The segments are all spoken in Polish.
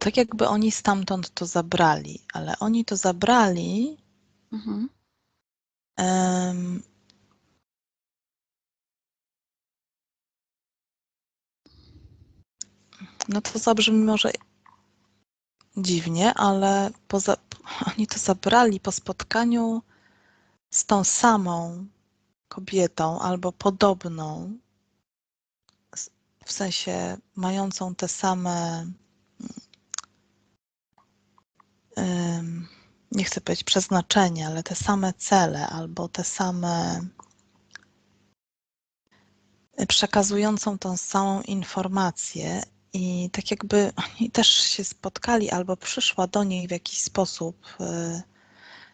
tak jakby oni stamtąd to zabrali, ale oni to zabrali Mhm. em, no to zabrzmi może dziwnie, ale poza, oni to zabrali po spotkaniu z tą samą kobietą albo podobną, w sensie mającą te same, nie chcę powiedzieć przeznaczenie, ale te same cele albo te same przekazującą tą samą informację i tak jakby oni też się spotkali albo przyszła do niej w jakiś sposób y,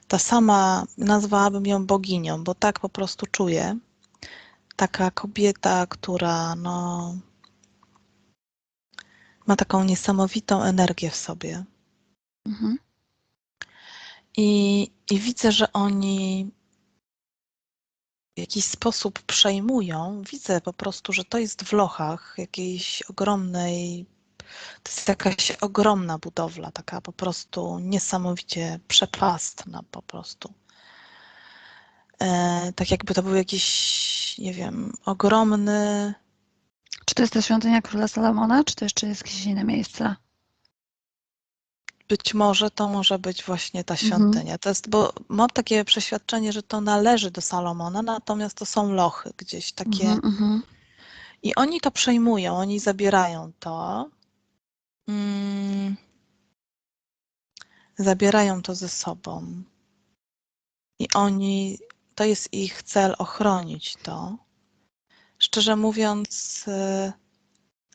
ta sama, nazwałabym ją boginią, bo tak po prostu czuję. Taka kobieta, która no, ma taką niesamowitą energię w sobie. Mhm. I, I widzę, że oni w jakiś sposób przejmują. Widzę po prostu, że to jest w lochach jakiejś ogromnej. To jest jakaś ogromna budowla, taka po prostu niesamowicie przepastna po prostu. E, tak jakby to był jakiś, nie wiem, ogromny. Czy to jest ta świątynia króla Salomona, czy to jeszcze jest jakieś inne miejsce? Być może to może być właśnie ta Mhm. świątynia. To jest, bo mam takie przeświadczenie, że to należy do Salomona, natomiast to są lochy gdzieś takie. Mhm, mhm. I oni to przejmują, oni zabierają to. Mm, zabierają to ze sobą. I oni, to jest ich cel ochronić to. Szczerze mówiąc, y,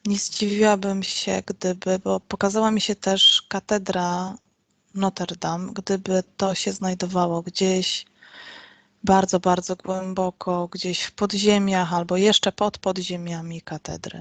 nie zdziwiłabym się, gdyby, bo pokazała mi się też katedra Notre Dame, gdyby to się znajdowało gdzieś bardzo, bardzo głęboko, gdzieś w podziemiach albo jeszcze pod podziemiami katedry.